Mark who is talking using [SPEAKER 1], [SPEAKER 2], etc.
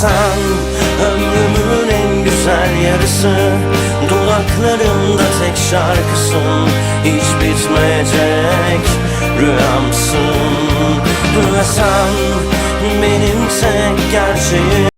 [SPEAKER 1] sen Ömrümün en güzel yarısı. Dudaklarımda tek şarkısın Hiç bitmeyecek rüyamsın. Ve sen benim tek gerçeğim.